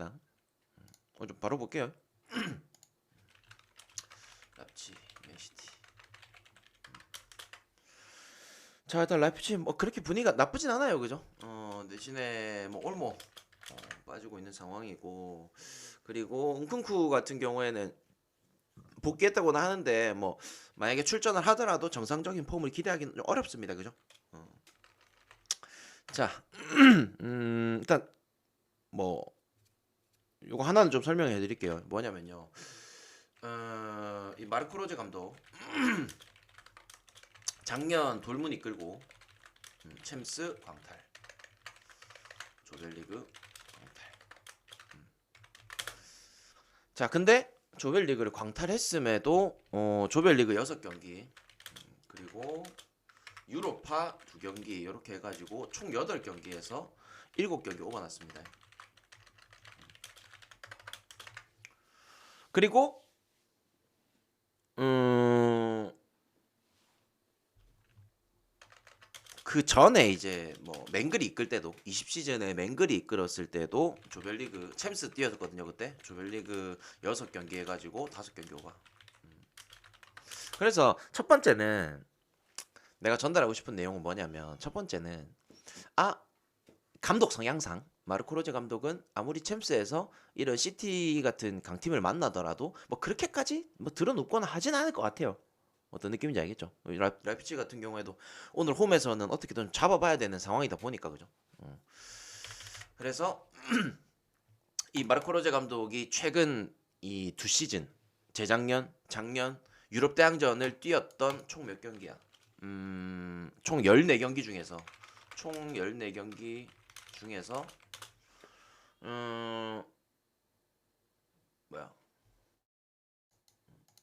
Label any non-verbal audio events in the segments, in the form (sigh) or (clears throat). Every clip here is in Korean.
봅시다. 어, 좀 바로 볼게요. (clears throat) 랍치 맨시티. 자 일단 라이프치 뭐 그렇게 분위기가 나쁘진 않아요, 그죠? 어 대신에 뭐 올모 어, 빠지고 있는 상황이고 그리고 은쿤쿠 같은 경우에는 복귀했다고는 하는데 뭐 만약에 출전을 하더라도 정상적인 폼을 기대하기는 좀 어렵습니다, 그죠? 어. 자, (clears throat) 음, 일단 뭐 요거 하나는 좀 설명해 드릴게요. 뭐냐면요. 어, 이 마르코 로제 감독 (clears throat) 작년 돌문 이끌고 음, 챔스 광탈 조별리그 광탈 음. 자 근데 조별리그를 광탈했음에도 어, 조별리그 6경기 음, 그리고 유로파 2경기 이렇게 해가지고 총 8경기에서 7경기 오버났습니다 그리고 음, 그 전에 이제 뭐 맹글이 이끌 때도 20시즌에 맹글이 이끌었을 때도 조별리그 챔스 뛰었거든요 그때 조별리그 6경기 해가지고 5경기 오바 음. 그래서 첫 번째는 내가 전달하고 싶은 내용은 뭐냐면 첫 번째는 아 감독 성향상 마르코 로제 감독은 아무리 챔스에서 이런 시티 같은 강팀을 만나더라도 뭐 그렇게까지 뭐 들어눕거나 하진 않을 것 같아요. 어떤 느낌인지 알겠죠? 라, 라이프치 같은 경우에도 오늘 홈에서는 어떻게든 잡아봐야 되는 상황이다 보니까 그죠? 어. 그래서 (clears throat) 이 마르코 로제 감독이 최근 이 두 시즌 재작년, 작년 유럽 대항전을 뛰었던 총 몇 경기야? 음, 총 14경기 중에서 총 14경기 중에서 음 뭐야?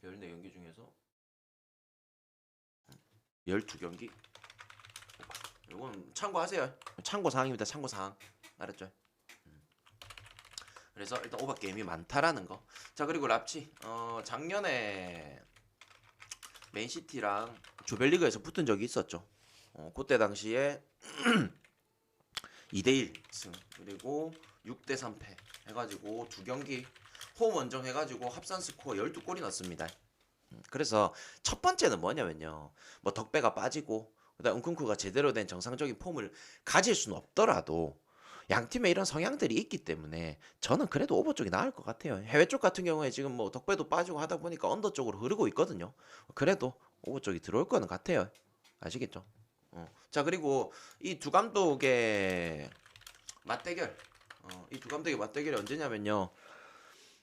14경기 중에서 12경기? 이건 참고하세요. 참고 사항입니다. 참고 사항. 알았죠? 음. 그래서 일단 오버 게임이 많다라는 거 자 그리고 랍치. 어 작년에 맨시티랑 조별리그에서 붙은 적이 있었죠. 어 그때 당시에 (clears throat) 2대1 승. 그리고 6대 3패 해가지고 두 경기 홈 원정 해가지고 합산 스코어 12골이 났습니다. 음, 그래서 첫 번째는 뭐냐면요. 뭐 덕배가 빠지고 그다음 은쿤쿠가 제대로 된 정상적인 폼을 가질 수는 없더라도 양 팀에 이런 성향들이 있기 때문에 저는 그래도 오버 쪽이 나을 것 같아요. 해외 쪽 같은 경우에 지금 뭐 덕배도 빠지고 하다 보니까 언더 쪽으로 흐르고 있거든요. 그래도 오버 쪽이 들어올 거는 같아요. 아시겠죠? 어. 자 그리고 이 두 감독의 맞대결 어, 이 두 감독의 맞대결이 언제냐면요.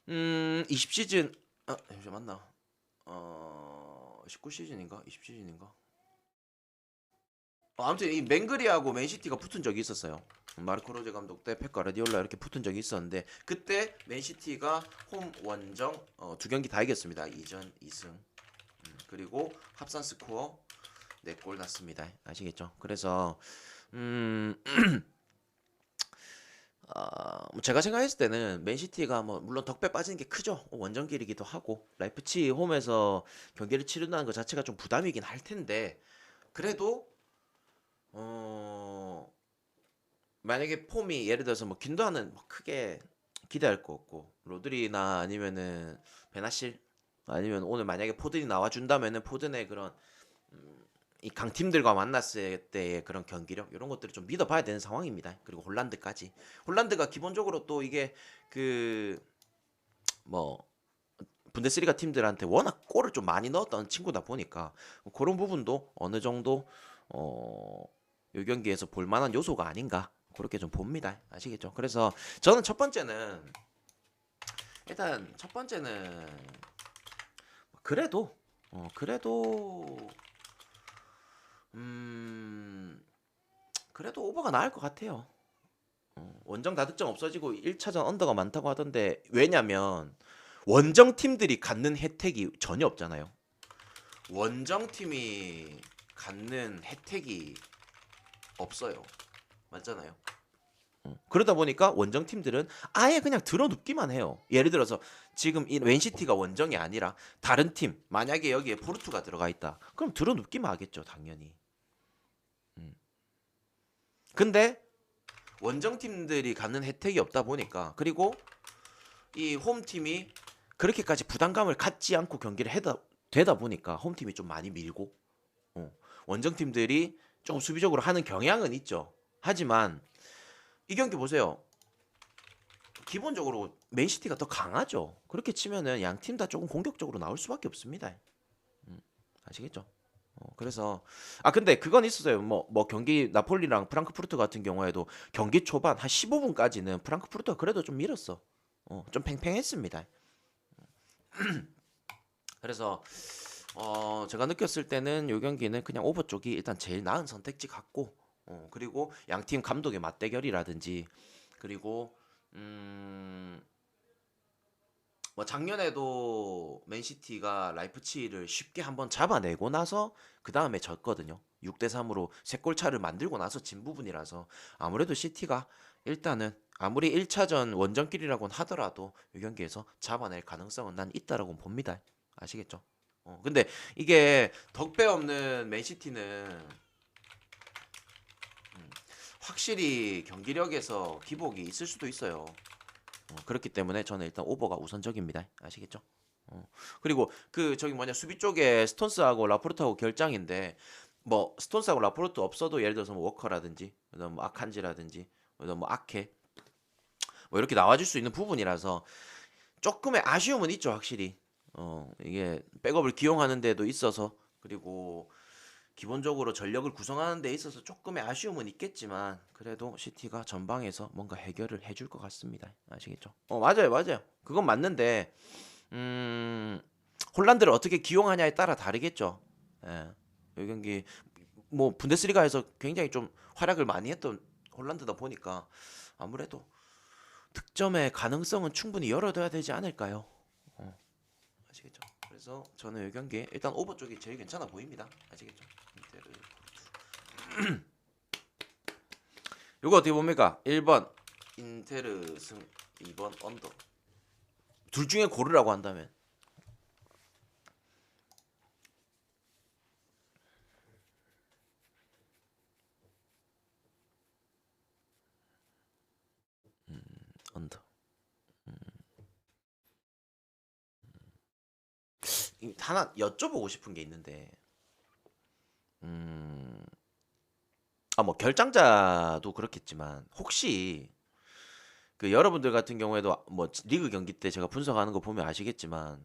음 20시즌 아 잠시 맞나? 어 19시즌인가? 20시즌인가? 어, 아무튼 이 맹그리하고 맨시티가 붙은 적이 있었어요. 마르코 로제 감독 때 펩 가르디올라 이렇게 붙은 적이 있었는데 그때 맨시티가 홈 원정 어, 두 경기 다 이겼습니다. 2전 2승. 음, 그리고 합산 스코어 4골 났습니다. 아시겠죠? 그래서 음 (clears throat) 어, 뭐 제가 생각했을 때는 맨시티가 뭐 물론 덕배 빠지는 게 크죠. 원정길이기도 하고 라이프치 홈에서 경기를 치른다는 것 자체가 좀 부담이긴 할 텐데 그래도 어 만약에 폼이 예를 들어서 뭐 균도하는 뭐 크게 기대할 거 없고 로드리나 아니면은 베나실 아니면 오늘 만약에 포든이 나와준다면은 포든의 그런 이 강팀들과 만났을 때의 그런 경기력 이런 것들을 좀 믿어봐야 되는 상황입니다. 그리고 홀란드까지 홀란드가 기본적으로 또 이게 그 뭐 분데스리가 팀들한테 워낙 골을 좀 많이 넣었던 친구다 보니까 그런 부분도 어느 정도 어요 경기에서 볼 만한 요소가 아닌가 그렇게 좀 봅니다. 아시겠죠? 그래서 저는 첫 번째는 일단 첫 번째는 그래도 어 그래도 음 그래도 오버가 나을 것 같아요. 어, 원정 다득점 없어지고 1차전 언더가 많다고 하던데 왜냐면 원정 팀들이 갖는 혜택이 전혀 없잖아요. 원정 팀이 갖는 혜택이 없어요. 맞잖아요. 어, 그러다 보니까 원정 팀들은 아예 그냥 들어눕기만 해요. 예를 들어서 지금 이 웬시티가 원정이 아니라 다른 팀 만약에 여기에 포르투가 들어가 있다. 그럼 들어눕기만 하겠죠, 당연히. 근데 원정팀들이 갖는 혜택이 없다 보니까 그리고 이 홈팀이 그렇게까지 부담감을 갖지 않고 경기를 해다 되다 보니까 홈팀이 좀 많이 밀고 어, 원정팀들이 조금 수비적으로 하는 경향은 있죠. 하지만 이 경기 보세요. 기본적으로 맨시티가 더 강하죠. 그렇게 치면은 양 팀 다 조금 공격적으로 나올 수밖에 없습니다. 음, 아시겠죠? 어, 그래서 아 근데 그건 있었어요. 뭐 뭐 경기 나폴리랑 프랑크푸르트 같은 경우에도 경기 초반 한 15분까지는 프랑크푸르트가 그래도 좀 밀었어. 어, 좀 팽팽했습니다. (clears throat) 그래서 어, 제가 느꼈을 때는 이 경기는 그냥 오버 쪽이 일단 제일 나은 선택지 같고 어, 그리고 양 팀 감독의 맞대결이라든지 그리고 음, 뭐 작년에도 맨시티가 라이프치히를 쉽게 한번 잡아내고 나서 그 다음에 졌거든요. 6대 3으로 세 골 차를 만들고 나서 진 부분이라서 아무래도 시티가 일단은 아무리 1차전 원정길이라고는 하더라도 이 경기에서 잡아낼 가능성은 난 있다라고 봅니다. 아시겠죠? 어, 근데 이게 덕배 없는 맨시티는 음, 확실히 경기력에서 기복이 있을 수도 있어요. 어, 그렇기 때문에 저는 일단 오버가 우선적입니다. 아시겠죠? 어, 그리고 그 저기 뭐냐 수비 쪽에 스톤스하고 라포르트하고 결장인데 뭐 스톤스하고 라포르트 없어도 예를 들어서 뭐 워커라든지 뭐 아칸지라든지 뭐 아케 뭐 이렇게 나와줄 수 있는 부분이라서 조금의 아쉬움은 있죠 확실히 어 이게 백업을 기용하는 데도 있어서 그리고 기본적으로 전력을 구성하는 데 있어서 조금의 아쉬움은 있겠지만 그래도 시티가 전방에서 뭔가 해결을 해줄 것 같습니다 아시겠죠 어 맞아요 맞아요 그건 맞는데 음 홀란드를 어떻게 기용하냐에 따라 다르겠죠 예. 이 경기 뭐 분데스리가에서 굉장히 좀 활약을 많이 했던 홀란드다 보니까 아무래도 득점의 가능성은 충분히 열어둬야 되지 않을까요? 어, 아시겠죠? 그래서 저는 이 경기 일단 오버 쪽이 제일 괜찮아 보입니다. 아시겠죠? (clears throat) 이거 어떻게 봅니까? 1번 인테르 승 2번 언더 둘 중에 고르라고 한다면 언더. 음. 이- 하나 여쭤보고 싶은 게 있는데, 음, 아 뭐 결장자도 그렇겠지만 혹시 그 여러분들 같은 경우에도 뭐 리그 경기 때 제가 분석하는 거 보면 아시겠지만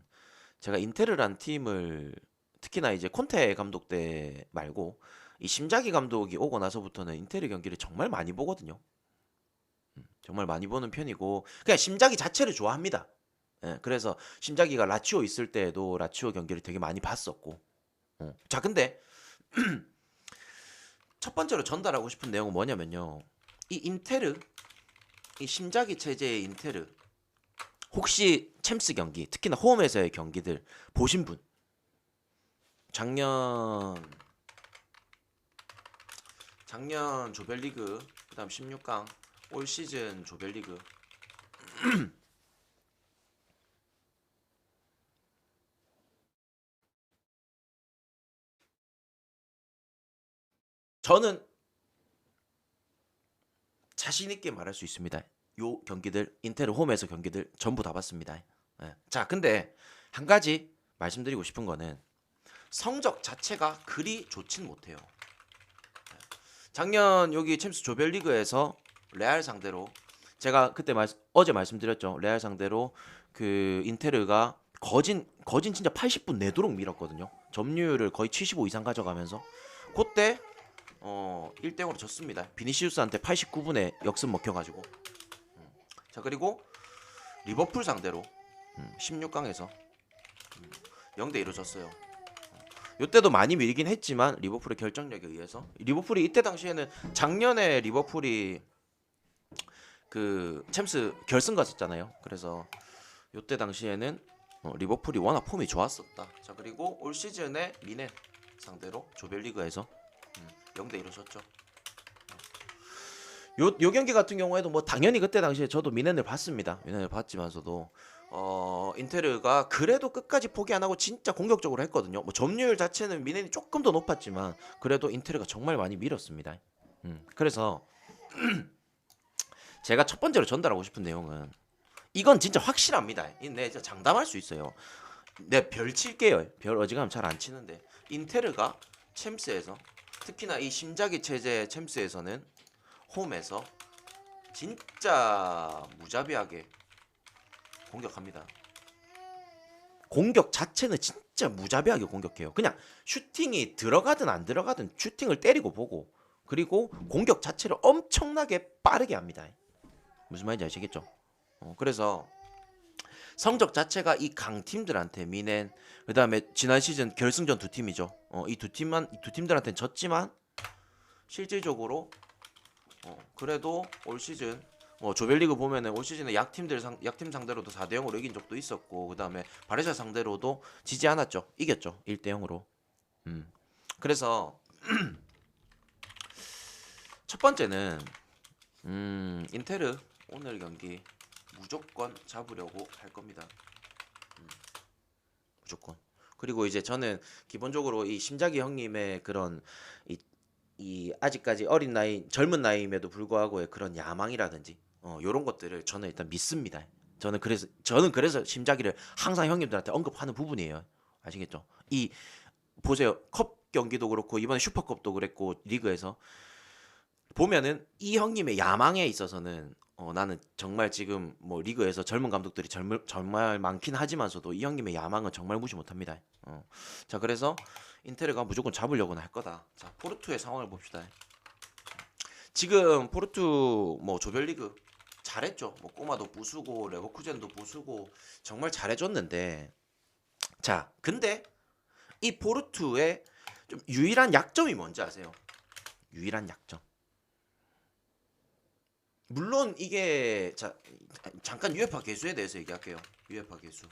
제가 인테르란 팀을 특히나 이제 콘테 감독 때 말고 이 심자기 감독이 오고 나서부터는 인테르 경기를 정말 많이 보거든요. 정말 많이 보는 편이고 그냥 심자기 자체를 좋아합니다. 예, 그래서 심자기가 라치오 있을 때에도 라치오 경기를 되게 많이 봤었고. 어. 자, 근데 (clears throat) 첫 번째로 전달하고 싶은 내용은 뭐냐면요. 이 인테르, 이 심자기 체제의 인테르, 혹시 챔스 경기, 특히나 홈에서의 경기들 보신 분? 작년 작년 조별리그, 그다음 16강, 올 시즌 조별리그 (clears throat) 저는 자신 있게 말할 수 있습니다. 요 경기들 인테르 홈에서 경기들 전부 다 봤습니다. 예. 자, 근데 한 가지 말씀드리고 싶은 거는 성적 자체가 그리 좋진 못해요. 예. 작년 여기 챔스 조별리그에서 레알 상대로 제가 그때 말, 어제 말씀드렸죠. 레알 상대로 그 인테르가 거진 거진 진짜 80분 내도록 밀었거든요. 점유율을 거의 75 이상 가져가면서 그때 어 1대 0으로 졌습니다. 비니시우스한테 89분에 역습 먹혀가지고. 음. 자 그리고 리버풀 상대로 음, 16강에서 음, 0대 1로 졌어요. 이때도 많이 밀긴 했지만 리버풀의 결정력에 의해서 리버풀이 이때 당시에는 작년에 리버풀이 그 챔스 결승 갔었잖아요. 그래서 이때 당시에는 어, 리버풀이 워낙 폼이 좋았었다. 자 그리고 올 시즌에 미넨 상대로 조별리그에서 음, 0대 1로 졌죠. 요, 요 경기 같은 경우에도 뭐 당연히 그때 당시에 저도 미넨을 봤습니다. 미넨을 봤지만서도 어 인테르가 그래도 끝까지 포기 안 하고 진짜 공격적으로 했거든요. 뭐 점유율 자체는 미넨이 조금 더 높았지만 그래도 인테르가 정말 많이 밀었습니다. 음, 그래서 (clears throat) 제가 첫 번째로 전달하고 싶은 내용은 이건 진짜 확실합니다. 이내 장담할 수 있어요. 내 별 칠게요. 별 어지간하면 잘 안 치는데 인테르가 챔스에서 특히나 이 심자기 체제 챔스에서는 홈에서 진짜 무자비하게 공격합니다. 공격 자체는 진짜 무자비하게 공격해요. 그냥 슈팅이 들어가든 안 들어가든 슈팅을 때리고 보고 그리고 공격 자체를 엄청나게 빠르게 합니다. 무슨 말인지 아시겠죠? 어, 그래서 성적 자체가 이 강팀들한테 미넨 그다음에 지난 시즌 결승전 두 팀이죠. 어, 이 두 팀만 이 두 팀들한테는 졌지만 실질적으로 어, 그래도 올 시즌 뭐 조별리그 보면은 올 시즌에 약팀들 상, 약팀 상대로도 4대 0으로 이긴 적도 있었고 그다음에 바레샤 상대로도 지지 않았죠. 이겼죠. 1대 0으로. 음. 그래서 (clears throat) 첫 번째는 음, 인테르 오늘 경기 무조건 잡으려고 할 겁니다. 음, 무조건. 그리고 이제 저는 기본적으로 이 심자기 형님의 그런 이, 이 아직까지 어린 나이 젊은 나이임에도 불구하고의 그런 야망이라든지 어 요런 것들을 저는 일단 믿습니다. 저는 그래서 저는 그래서 심자기를 항상 형님들한테 언급하는 부분이에요. 아시겠죠? 이 보세요. 컵 경기도 그렇고 이번에 슈퍼컵도 그랬고 리그에서 보면은 이 형님의 야망에 있어서는 어, 나는 정말 지금 뭐 리그에서 젊은 감독들이 젊을, 정말 많긴 하지만서도 이 형님의 야망은 정말 무시 못합니다. 어. 자 그래서 인테르가 무조건 잡으려고는 할 거다. 자 포르투의 상황을 봅시다. 지금 포르투 뭐 조별리그 잘했죠. 뭐 꼬마도 부수고 레버쿠젠도 부수고 정말 잘해줬는데 자 근데 이 포르투의 좀 유일한 약점이 뭔지 아세요? 유일한 약점. 물론 이게 자 잠깐 유에파 개수에 대해서 얘기할게요. 유에파 개수.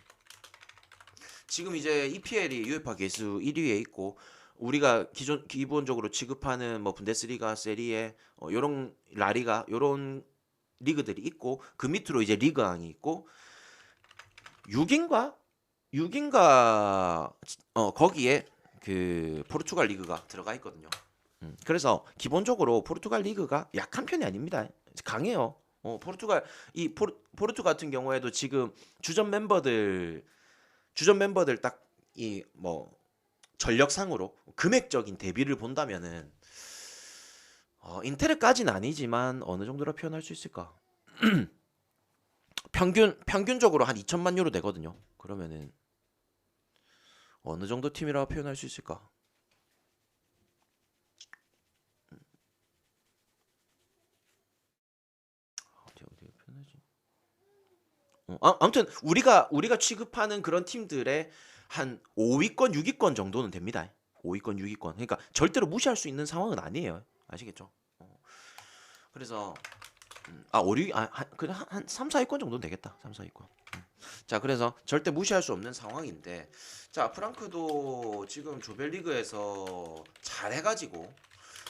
지금 이제 EPL이 유에파 개수 1위에 있고 우리가 기존 기본적으로 취급하는 뭐 분데스리가, 세리에 어, 요런 라리가 요런 리그들이 있고 그 밑으로 이제 리그왕이 있고 6인가 6인가 어 거기에 그 포르투갈 리그가 들어가 있거든요. 음, 그래서 기본적으로 포르투갈 리그가 약한 편이 아닙니다. 강해요. 어, 포르투갈 이 포르, 포르투 같은 경우에도 지금 주전 멤버들 주전 멤버들 딱 이 뭐 전력상으로 금액적인 대비를 본다면은 어, 인테르까지는 아니지만 어느 정도로 표현할 수 있을까? (clears throat) 평균 평균적으로 한 2천만 유로 되거든요. 그러면은 어느 정도 팀이라고 표현할 수 있을까? 어디 어디 표현하지? 어, 아, 아무튼 우리가 우리가 취급하는 그런 팀들의 한 5위권, 6위권 정도는 됩니다. 5위권, 6위권. 그러니까 절대로 무시할 수 있는 상황은 아니에요. 아시겠죠? 어. 그래서 음, 아, 5, 6, 아, 한, 그냥 한, 한 3, 4위권 정도는 되겠다. 3, 4위권. 음. 자, 그래서 절대 무시할 수 없는 상황인데 자, 프랑크도 지금 조별리그에서 잘 해 가지고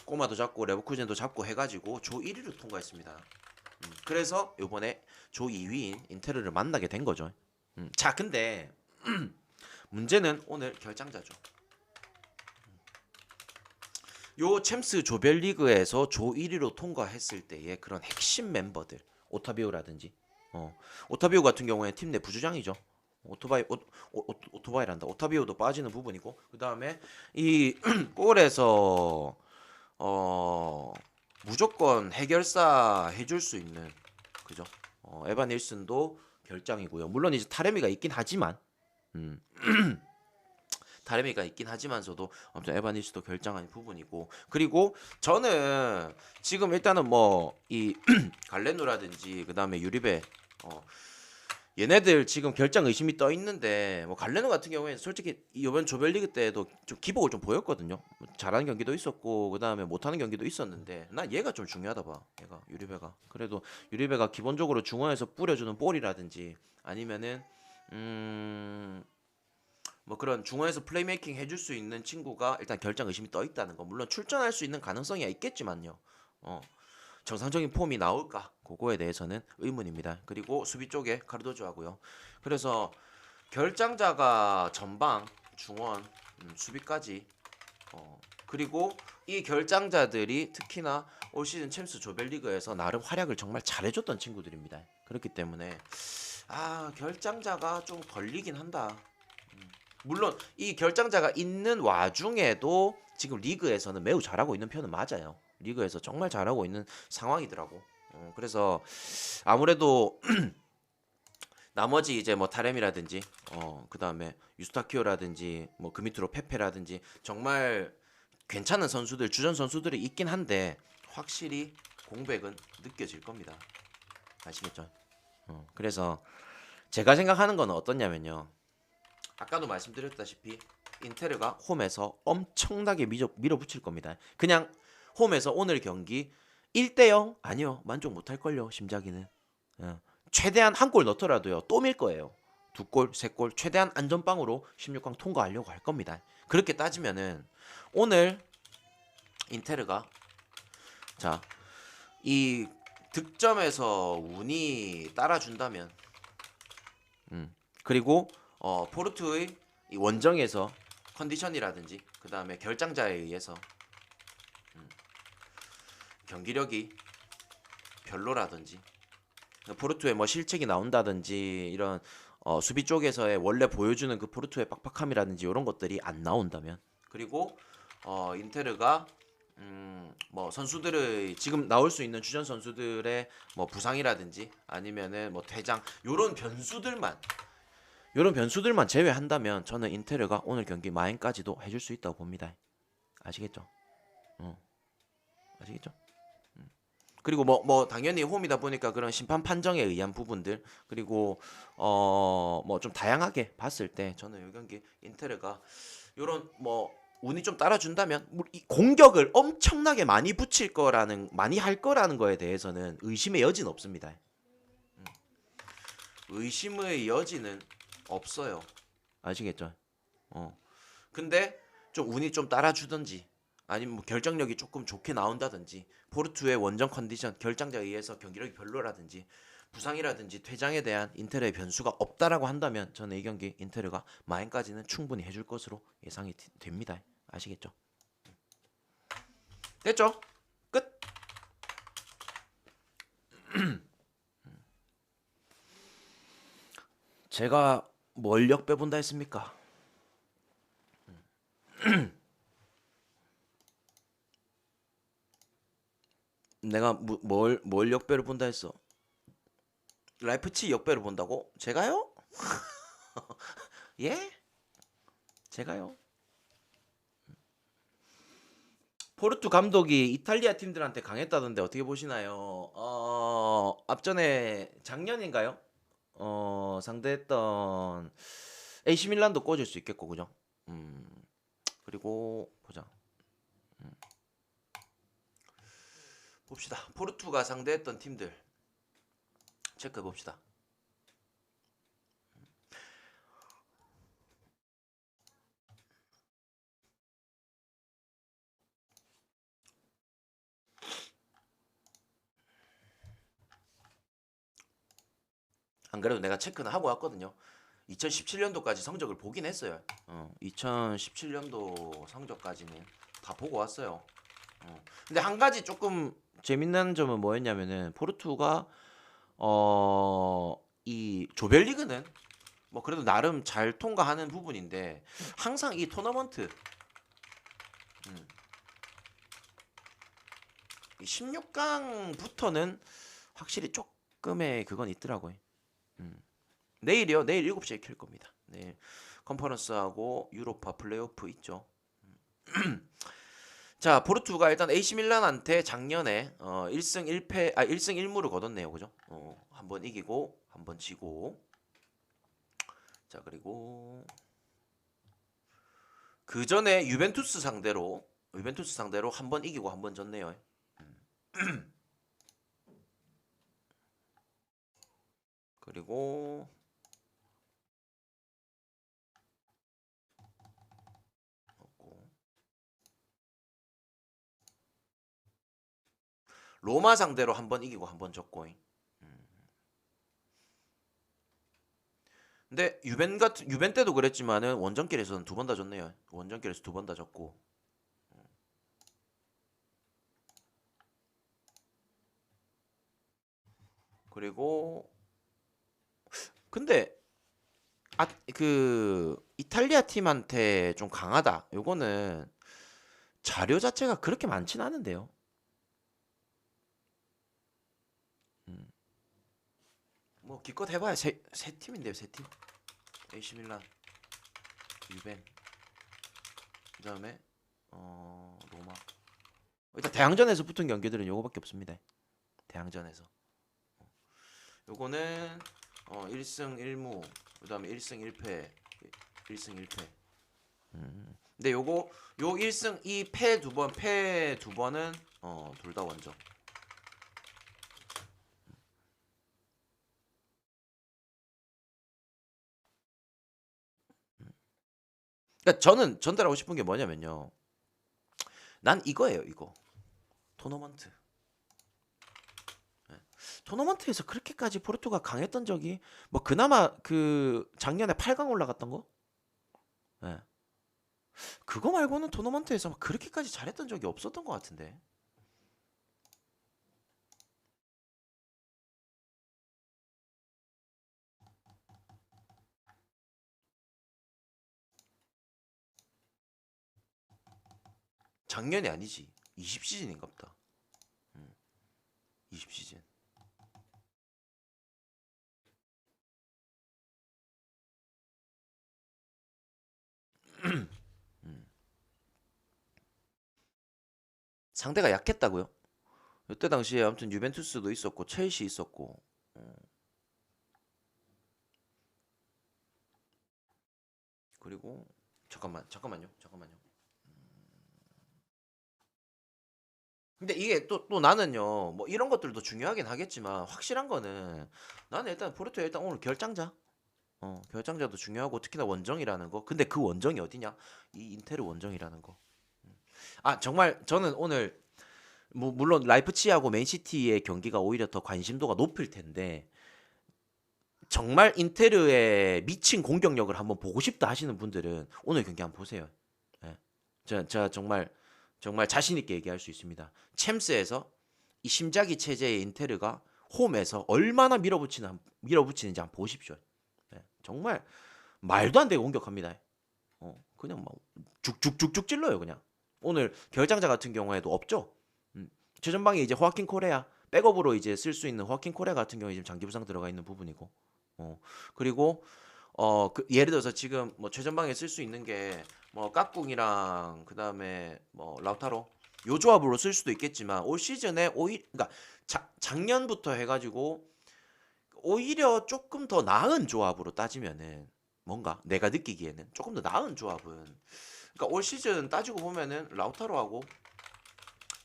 꼬마도 잡고 레버쿠젠도 잡고 해 가지고 조 1위로 통과했습니다. 음, 그래서 이번에 조 2위인 인테르를 만나게 된 거죠. 음, 자, 근데 (clears throat) 문제는 오늘 결장자죠. 음. 요 챔스 조별리그에서 조 1위로 통과했을 때의 그런 핵심 멤버들 오타비오라든지 어, 오타비오 같은 경우에 팀 내 부주장이죠. 오토바이 오, 오, 오, 오토바이란다. 오타비오도 빠지는 부분이고 그 다음에 이 (clears throat) 골에서 어 무조건 해결사 해줄 수 있는 그죠? 어, 에반 닐슨도 결장이고요. 물론 이제 타레미가 있긴 하지만 음. (clears throat) 다레미가 있긴 하지만서도 아무튼 닐슨도 결장한 부분이고 그리고 저는 지금 일단은 뭐 이 (clears throat) 갈레누라든지 그 다음에 유리베 어 얘네들 지금 결장 의심이 떠 있는데 뭐 갈레노 같은 경우에는 솔직히 이번 조별리그 때도 좀 기복을 좀 보였거든요. 잘하는 경기도 있었고 그 다음에 못하는 경기도 있었는데 난 얘가 좀 중요하다 봐. 얘가 유리베가 그래도 유리베가 기본적으로 중원에서 뿌려주는 볼이라든지 아니면은 음. 뭐 그런 중원에서 플레이메이킹 해줄 수 있는 친구가 일단 결장 의심이 떠 있다는 거 물론 출전할 수 있는 가능성이 있겠지만요. 어 정상적인 폼이 나올까 그거에 대해서는 의문입니다. 그리고 수비 쪽에 카르도조하고요. 그래서 결장자가 전방, 중원, 음, 수비까지 어, 그리고 이 결장자들이 특히나 올 시즌 챔스 조별리그에서 나름 활약을 정말 잘해줬던 친구들입니다. 그렇기 때문에 아 결장자가 좀 걸리긴 한다. 음. 물론 이 결장자가 있는 와중에도 지금 리그에서는 매우 잘하고 있는 편은 맞아요. 리그에서 정말 잘하고 있는 상황이더라고. 어, 그래서 아무래도 (clears throat) 나머지 이제 뭐 타렘이라든지 어 그다음에 유스타키오라든지 뭐 그 밑으로 페페라든지 정말 괜찮은 선수들 주전 선수들이 있긴 한데 확실히 공백은 느껴질 겁니다. 아시겠죠? 어, 그래서 제가 생각하는 거는 어떻냐면요. 아까도 말씀드렸다시피 인테르가 홈에서 엄청나게 밀어, 밀어붙일 겁니다. 그냥 홈에서 오늘 경기 1대 0 아니요 만족 못할 걸요 심작이는. 어, 최대한 한 골 넣더라도요 또 밀 거예요. 두 골, 세 골 최대한 안전빵으로 16강 통과하려고 할 겁니다. 그렇게 따지면은 오늘 인테르가 자 이 득점에서 운이 따라준다면 음 그리고 어 포르투의 이 원정에서 컨디션이라든지 그 다음에 결장자에 의해서 음, 경기력이 별로라든지 포르투의 뭐 실책이 나온다든지 이런 어, 수비 쪽에서의 원래 보여주는 그 포르투의 빡빡함이라든지 이런 것들이 안 나온다면 그리고 어, 인테르가 음, 뭐 선수들의 지금 나올 수 있는 주전 선수들의 뭐 부상이라든지 아니면은 뭐 퇴장 요런 변수들만 요런 변수들만 제외한다면 저는 인테르가 오늘 경기 마인까지도 해줄 수 있다고 봅니다. 아시겠죠? 어. 아시겠죠? 음. 그리고 뭐뭐 당연히 홈이다 보니까 그런 심판 판정에 의한 부분들 그리고 어 뭐 좀 다양하게 봤을 때 저는 이 경기 인테르가 요런 뭐 운이 좀 따라준다면 뭐이 공격을 엄청나게 많이 붙일 거라는 많이 할 거라는 거에 대해서는 의심의 여지는 없습니다. 음. 의심의 여지는 없어요. 아시겠죠? 어. 근데 좀 운이 좀 따라주든지 아니면 뭐 결정력이 조금 좋게 나온다든지 포르투의 원정 컨디션 결장자에 의해서 경기력이 별로라든지 부상이라든지 퇴장에 대한 인테르의 변수가 없다라고 한다면 저는 이 경기 인테르가 마인까지는 충분히 해줄 것으로 예상이 되- 됩니다. 아시겠죠? 됐죠? 끝. (clears throat) 제가 뭘 역배본다 했습니까? (clears throat) 내가 무- 뭘, 뭘 역배를 본다 했어? 라이프치 역배를 본다고? 제가요? (laughs) 예? 제가요? 포르투 감독이 이탈리아 팀들한테 강했다던데 어떻게 보시나요? 어, 앞전에 작년인가요? 어, 상대했던 AC 밀란도 꽂을 수 있겠고 그죠? 음. 그리고 보자. 음. 봅시다. 포르투가 상대했던 팀들 체크해 봅시다. 안 그래도 내가 체크는 하고 왔거든요. 2017년도까지 성적을 보긴 했어요. 어, 2017년도 성적까지는 다 보고 왔어요. 어. 근데 한 가지 조금 재밌는 점은 뭐였냐면은 포르투가 어, 이 조별리그는 뭐 그래도 나름 잘 통과하는 부분인데 항상 이 토너먼트 음, 이 16강부터는 확실히 조금의 그건 있더라고요. 음. 내일이요. 내일 7시에 킬 겁니다. 내일 컨퍼런스하고 유로파 플레이오프 있죠. (clears throat) 음. 자, 포르투가 일단 AC 밀란한테 작년에 어, 1승 1패 아 1승 1무를 거뒀네요. 그죠? 어, 한 번 이기고 한 번 지고 자, 그리고 그 전에 유벤투스 상대로 유벤투스 상대로 한 번 이기고 한 번 졌네요. 음. (clears throat) 그리고 로마 상대로 한 번 이기고 한 번 졌고 음. 근데 유벤 같은 유벤 때도 그랬지만은 원정길에서는 두 번 다 졌네요 원정길에서 두 번 다 졌고 그리고 근데 아 그 이탈리아 팀한테 좀 강하다. 요거는 자료 자체가 그렇게 많진 않은데요. 뭐 기껏 해봐야 세, 세 팀인데요, 세 팀. AC 밀란, 유벤, 그다음에 어 로마. 일단 대항전에서 붙은 경기들은 요거밖에 없습니다. 대항전에서. 요거는 어 1승 1무, 그다음에 1승 1패, 1승 1패. 음. 근데 요거 요 1승 이패두 번, 패 두 번은 어 둘 다 원정. 그러니까 저는 전달하고 싶은 게 뭐냐면요. 난 이거예요, 이거. 토너먼트. 예. 토너먼트에서 그렇게까지 포르투가 강했던 적이 뭐 그나마 그 작년에 8강 올라갔던 거? 예. 그거 말고는 토너먼트에서 막 그렇게까지 잘했던 적이 없었던 것 같은데. 작년이 아니지. 20시즌인가 보다. 음. 20시즌. (clears throat) 음. 상대가 약했다고요? 이때 당시에 아무튼 유벤투스도 있었고 첼시 있었고 어. 그리고 잠깐만 잠깐만요 잠깐만요 근데 이게 또, 또 나는요, 뭐 이런 것들도 중요하긴 하겠지만, 확실한 거는, 나는 일단 포르투 일단 오늘 결장자. 어, 결장자도 중요하고, 특히나 원정이라는 거. 근데 그 원정이 어디냐? 이 인테르 원정이라는 거. 음. 아, 정말 저는 오늘, 뭐, 물론 라이프치하고 맨시티의 경기가 오히려 더 관심도가 높을 텐데, 정말 인테르의 미친 공격력을 한번 보고 싶다 하시는 분들은 오늘 경기 한번 보세요. 예. 저, 저 정말 정말 자신 있게 얘기할 수 있습니다. 챔스에서 이 심자기 체제의 인테르가 홈에서 얼마나 밀어붙이는 밀어붙이는지 한번 보십시오. 네, 정말 말도 안 되게 공격합니다. 어, 그냥 막 죽죽죽죽 찔러요, 그냥. 오늘 결장자 같은 경우에도 없죠. 음, 최전방에 이제 호아킨 코레아 백업으로 이제 쓸 수 있는 호아킨 코레아 같은 경우에 지금 장기 부상 들어가 있는 부분이고, 어, 그리고 어, 그 예를 들어서 지금 뭐 최전방에 쓸 수 있는 게 뭐 깍꿍이랑 그 다음에 뭐 라우타로 요 조합으로 쓸 수도 있겠지만 올 시즌에 오히 그러니까 자, 작년부터 해가지고 오히려 조금 더 나은 조합으로 따지면은 뭔가 내가 느끼기에는 조금 더 나은 조합은 그러니까 올 시즌 따지고 보면은 라우타로하고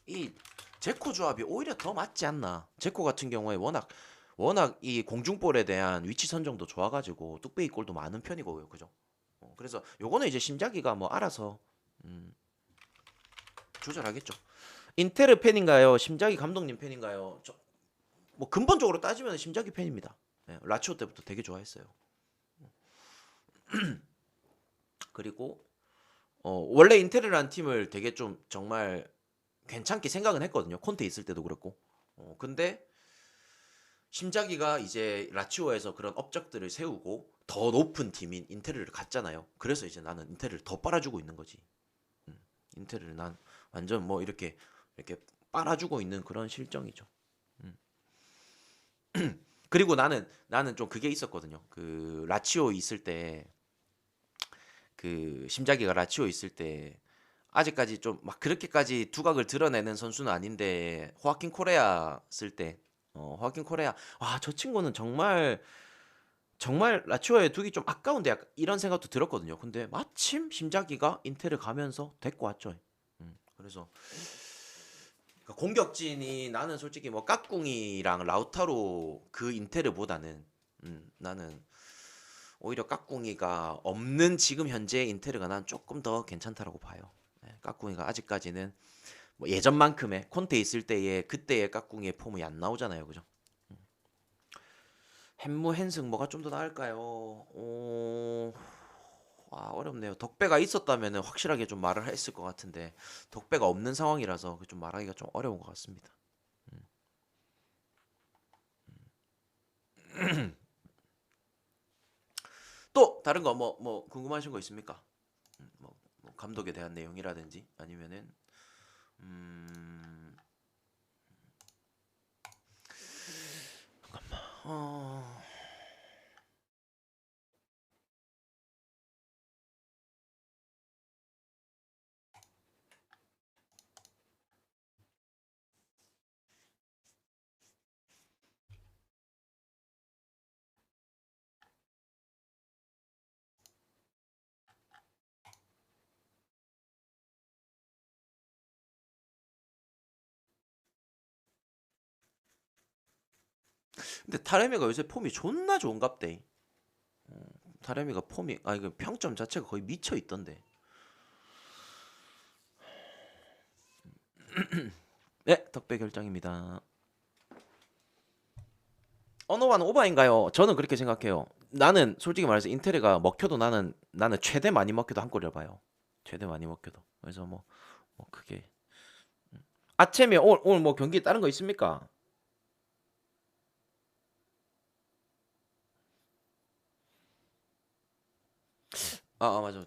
이 제코 조합이 오히려 더 맞지 않나 제코 같은 경우에 워낙 워낙 이 공중볼에 대한 위치 선정도 좋아가지고 뚝배기 골도 많은 편이고요, 그죠? 어, 그래서 요거는 이제 심자기가 뭐 알아서 음, 조절하겠죠. 인테르 팬인가요? 심자기 감독님 팬인가요? 저, 뭐 근본적으로 따지면 심자기 팬입니다. 예, 라치오 때부터 되게 좋아했어요. (clears throat) 그리고 어, 원래 인테르라는 팀을 되게 좀 정말 괜찮게 생각은 했거든요. 콘테 있을 때도 그렇고. 어, 근데 심자기가 이제 라치오에서 그런 업적들을 세우고 더 높은 팀인 인테르를 갔잖아요. 그래서 이제 나는 인테르를 더 빨아주고 있는 거지. 음, 인테르를 난 완전 뭐 이렇게 이렇게 빨아주고 있는 그런 실정이죠. 음. (clears throat) 그리고 나는 나는 좀 그게 있었거든요. 그 라치오 있을 때 그 심자기가 라치오 있을 때 아직까지 좀 막 그렇게까지 두각을 드러내는 선수는 아닌데 호아킨 코레아 쓸 때 어, 호아킨 코레아. 와, 저 친구는 정말 정말 라치오에 두기 좀 아까운데 약간 이런 생각도 들었거든요. 근데 마침 심자기가 인테를 가면서 데리고 왔죠. 음, 그래서 그러니까 공격진이 나는 솔직히 뭐 깍꿍이랑 라우타로 그 인테르보다는 음, 나는 오히려 깍꿍이가 없는 지금 현재 인테르가 난 조금 더 괜찮다라고 봐요. 네, 깍꿍이가 아직까지는 뭐 예전만큼의 콘테 있을 때의 그때의 깍꿍의 폼이 안 나오잖아요, 그죠? 음. 햄무 헨승 뭐가 좀 더 나을까요? 오... 아 어렵네요. 덕배가 있었다면 확실하게 좀 말을 했을 것 같은데 덕배가 없는 상황이라서 그 좀 말하기가 좀 어려운 것 같습니다. 음. (clears throat) 또 다른 거 뭐뭐 뭐 궁금하신 거 있습니까? 음, 뭐, 뭐 감독에 대한 내용이라든지 아니면은 음. 잠깐만. 어 근데 타레미가 요새 폼이 존나 좋은갑대. 어, 타레미가 폼이 아 이거 평점 자체가 거의 미쳐 있던데. (clears throat) 네, 덕배 결정입니다. 언어와는 오바인가요? 저는 그렇게 생각해요. 나는 솔직히 말해서 인테리가 먹혀도 나는 나는 최대 많이 먹혀도 한 골이라 봐요. 최대 많이 먹혀도. 그래서 뭐, 뭐 그게 음. 아침에 오늘 오늘 뭐 경기 다른 거 있습니까? 아, 아 맞아. 다시